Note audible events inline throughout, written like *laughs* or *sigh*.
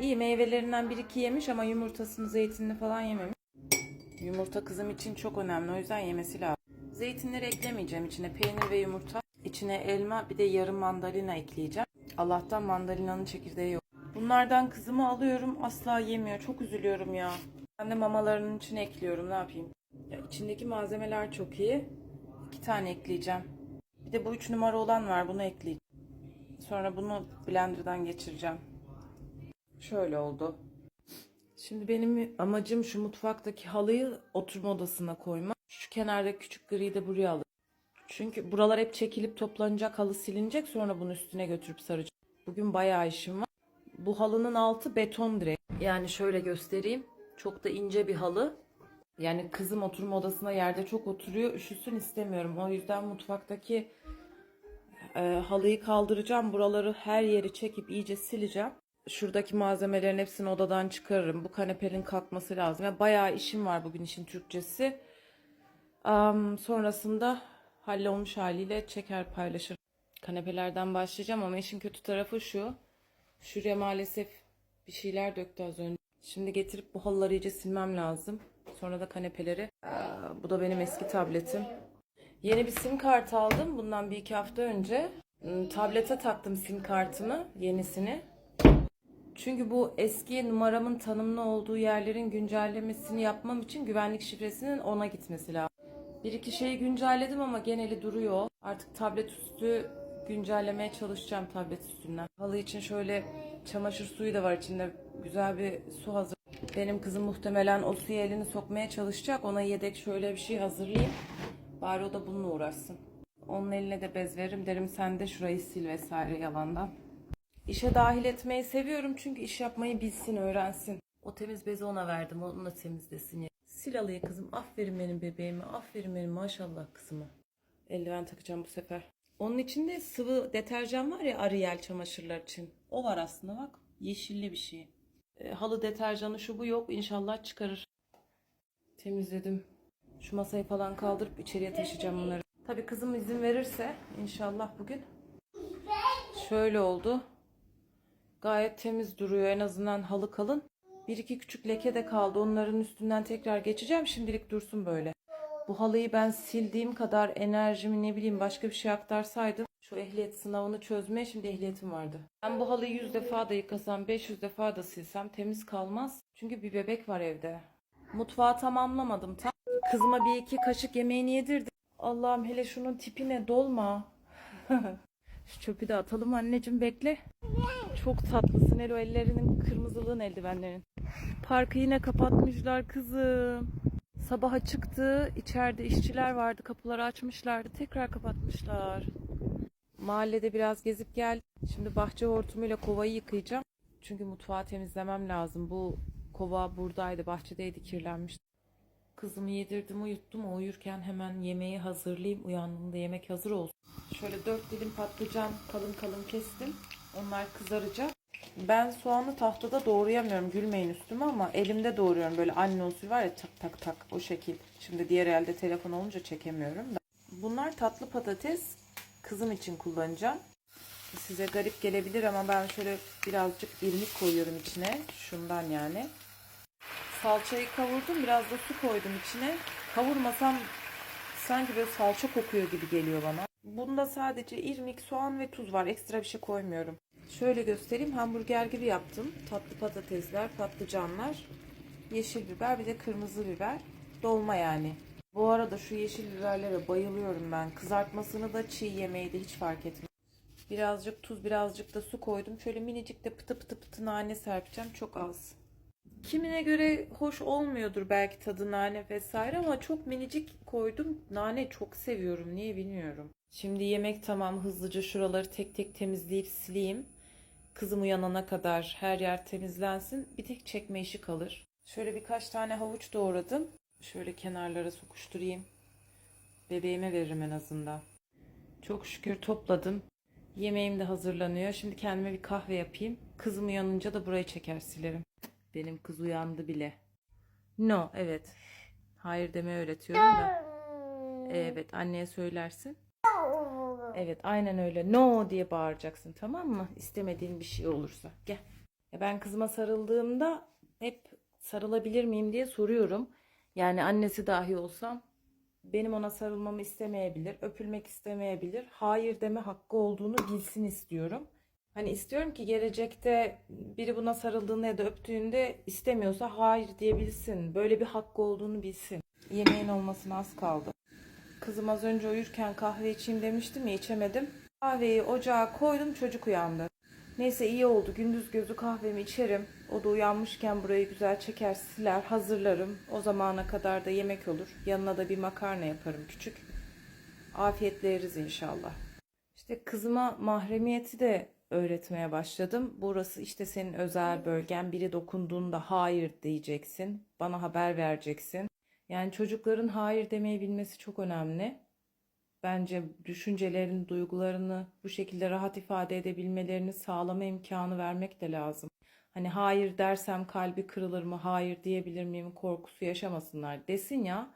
İyi meyvelerinden bir iki yemiş ama yumurtasını, zeytinini falan yememiş. Yumurta kızım için çok önemli. O yüzden yemesi lazım. Zeytinleri eklemeyeceğim içine. Peynir ve yumurta. İçine elma bir de yarım mandalina ekleyeceğim. Allah'tan mandalinanın çekirdeği yok. Bunlardan kızımı alıyorum. Asla yemiyor. Çok üzülüyorum ya. Ben de mamalarının içine ekliyorum. Ne yapayım? Ya içindeki malzemeler çok iyi. İki tane ekleyeceğim. Bir de bu üç numara olan var. Bunu ekleyeceğim. Sonra bunu blenderdan geçireceğim. Şöyle oldu. Şimdi benim amacım şu mutfaktaki halıyı oturma odasına koymak. Şu kenarda küçük griyi de buraya alayım. Çünkü buralar hep çekilip toplanacak, halı silinecek sonra bunu üstüne götürüp saracağım. Bugün bayağı işim var. Bu halının altı beton direkt. Yani şöyle göstereyim. Çok da ince bir halı. Yani kızım oturma odasına yerde çok oturuyor. Üşüsün istemiyorum. O yüzden mutfaktaki e, halıyı kaldıracağım. Buraları her yeri çekip iyice sileceğim. Şuradaki malzemelerin hepsini odadan çıkarırım. Bu kanepenin kalkması lazım. Yani bayağı işim var bugün işin Türkçesi. Am, sonrasında hallolmuş haliyle çeker paylaşır. Kanepelerden başlayacağım ama işin kötü tarafı şu. Şuraya maalesef bir şeyler döktü az önce. Şimdi getirip bu halıları iyice silmem lazım. Sonra da kanepeleri. Bu da benim eski tabletim. Yeni bir sim kart aldım bundan bir iki hafta önce. Hmm, Tablete taktım sim kartımı, yenisini. Çünkü bu eski numaramın tanımlı olduğu yerlerin güncellemesini yapmam için güvenlik şifresinin ona gitmesi lazım. Bir iki şeyi güncelledim ama geneli duruyor. Artık tablet üstü güncellemeye çalışacağım tablet üstünden. Halı için şöyle çamaşır suyu da var içinde. Güzel bir su hazır. Benim kızım muhtemelen o suya elini sokmaya çalışacak. Ona yedek şöyle bir şey hazırlayayım. Bari o da bununla uğraşsın. Onun eline de bez veririm. Derim sen de şurayı sil vesaire yalandan. İşe dahil etmeyi seviyorum çünkü iş yapmayı bilsin, öğrensin. O temiz bezi ona verdim, onunla temizlesin. ya. Sil alıyı kızım, aferin benim bebeğime, aferin benim maşallah kızıma. Eldiven takacağım bu sefer. Onun içinde sıvı deterjan var ya Ariel çamaşırlar için. O var aslında bak, yeşilli bir şey. E, halı deterjanı şu bu yok, inşallah çıkarır. Temizledim. Şu masayı falan kaldırıp içeriye taşıyacağım bunları. Tabii kızım izin verirse inşallah bugün. Şöyle oldu. Gayet temiz duruyor. En azından halı kalın. Bir iki küçük leke de kaldı. Onların üstünden tekrar geçeceğim. Şimdilik dursun böyle. Bu halıyı ben sildiğim kadar enerjimi ne bileyim başka bir şey aktarsaydım şu ehliyet sınavını çözmeye şimdi ehliyetim vardı. Ben bu halıyı 100 defa da yıkasam 500 defa da silsem temiz kalmaz. Çünkü bir bebek var evde. Mutfağı tamamlamadım tam. Kızıma bir iki kaşık yemeğini yedirdim. Allah'ım hele şunun tipine dolma. *laughs* Şu çöpü de atalım anneciğim bekle. Çok tatlısın Elo ellerinin kırmızılığın eldivenlerin. Parkı yine kapatmışlar kızım. Sabaha çıktı. içeride işçiler vardı. Kapıları açmışlardı. Tekrar kapatmışlar. Mahallede biraz gezip geldim. Şimdi bahçe hortumuyla kovayı yıkayacağım. Çünkü mutfağı temizlemem lazım. Bu kova buradaydı. Bahçedeydi kirlenmiş. Kızımı yedirdim uyuttum. Uyurken hemen yemeği hazırlayayım. Uyandığında yemek hazır olsun. Şöyle dört dilim patlıcan kalın kalın kestim. Onlar kızaracak. Ben soğanı tahtada doğrayamıyorum. Gülmeyin üstüme ama elimde doğruyorum. Böyle anne usulü var ya tak tak tak o şekil. Şimdi diğer elde telefon olunca çekemiyorum da. Bunlar tatlı patates. Kızım için kullanacağım. Size garip gelebilir ama ben şöyle birazcık irmik koyuyorum içine. Şundan yani. Salçayı kavurdum. Biraz da su koydum içine. Kavurmasam sanki böyle salça kokuyor gibi geliyor bana. Bunda sadece irmik, soğan ve tuz var. Ekstra bir şey koymuyorum. Şöyle göstereyim. Hamburger gibi yaptım. Tatlı patatesler, patlıcanlar, yeşil biber bir de kırmızı biber. Dolma yani. Bu arada şu yeşil biberlere bayılıyorum ben. Kızartmasını da çiğ yemeği de hiç fark etmez. Birazcık tuz, birazcık da su koydum. Şöyle minicik de pıtı pıtı pıtı nane serpeceğim. Çok az. Kimine göre hoş olmuyordur belki tadı nane vesaire ama çok minicik koydum. Nane çok seviyorum. Niye bilmiyorum. Şimdi yemek tamam. Hızlıca şuraları tek tek temizleyip sileyim. Kızım uyanana kadar her yer temizlensin. Bir tek çekme işi kalır. Şöyle birkaç tane havuç doğradım. Şöyle kenarlara sokuşturayım. Bebeğime veririm en azından. Çok şükür topladım. Yemeğim de hazırlanıyor. Şimdi kendime bir kahve yapayım. Kızım uyanınca da burayı çeker silerim. Benim kız uyandı bile. No, evet. Hayır deme öğretiyorum da. *laughs* Evet, anneye söylersin. Evet, aynen öyle. No diye bağıracaksın, tamam mı? İstemediğin bir şey olursa. Gel. Ya ben kızıma sarıldığımda hep sarılabilir miyim diye soruyorum. Yani annesi dahi olsam benim ona sarılmamı istemeyebilir, öpülmek istemeyebilir. Hayır deme hakkı olduğunu bilsin istiyorum. Hani istiyorum ki gelecekte biri buna sarıldığında ya da öptüğünde istemiyorsa hayır diyebilsin. Böyle bir hakkı olduğunu bilsin. Yemeğin olmasına az kaldı. Kızım az önce uyurken kahve içeyim demiştim ya içemedim. Kahveyi ocağa koydum çocuk uyandı. Neyse iyi oldu. Gündüz gözü kahvemi içerim. O da uyanmışken burayı güzel çeker, siler, hazırlarım. O zamana kadar da yemek olur. Yanına da bir makarna yaparım küçük. Afiyetle yeriz inşallah. İşte kızıma mahremiyeti de öğretmeye başladım. Burası işte senin özel bölgen. Biri dokunduğunda hayır diyeceksin. Bana haber vereceksin. Yani çocukların hayır demeyi bilmesi çok önemli. Bence düşüncelerini, duygularını bu şekilde rahat ifade edebilmelerini sağlama imkanı vermek de lazım. Hani hayır dersem kalbi kırılır mı, hayır diyebilir miyim korkusu yaşamasınlar desin ya.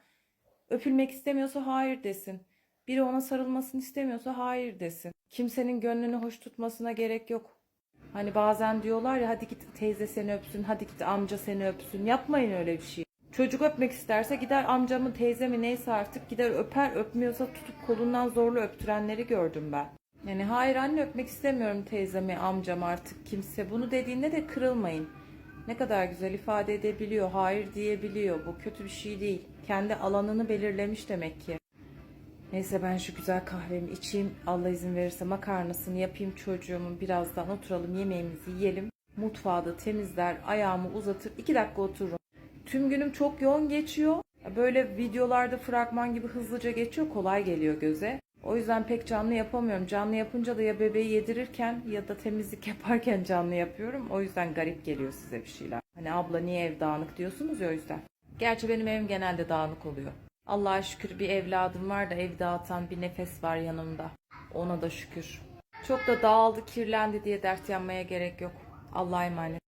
Öpülmek istemiyorsa hayır desin. Biri ona sarılmasını istemiyorsa hayır desin. Kimsenin gönlünü hoş tutmasına gerek yok. Hani bazen diyorlar ya hadi git teyze seni öpsün, hadi git amca seni öpsün. Yapmayın öyle bir şey. Çocuk öpmek isterse gider amcamı teyzemi neyse artık gider öper öpmüyorsa tutup kolundan zorla öptürenleri gördüm ben. Yani hayır anne öpmek istemiyorum teyzemi amcam artık kimse. Bunu dediğinde de kırılmayın. Ne kadar güzel ifade edebiliyor, hayır diyebiliyor. Bu kötü bir şey değil. Kendi alanını belirlemiş demek ki. Neyse ben şu güzel kahvemi içeyim. Allah izin verirse makarnasını yapayım çocuğumun. Birazdan oturalım yemeğimizi yiyelim. Mutfağı da temizler, ayağımı uzatır. iki dakika otururum. Tüm günüm çok yoğun geçiyor. Böyle videolarda fragman gibi hızlıca geçiyor. Kolay geliyor göze. O yüzden pek canlı yapamıyorum. Canlı yapınca da ya bebeği yedirirken ya da temizlik *laughs* yaparken canlı yapıyorum. O yüzden garip geliyor size bir şeyler. Hani abla niye ev dağınık diyorsunuz ya o yüzden. Gerçi benim evim genelde dağınık oluyor. Allah'a şükür bir evladım var da ev dağıtan bir nefes var yanımda. Ona da şükür. Çok da dağıldı, kirlendi diye dert yanmaya gerek yok. Allah'a emanet.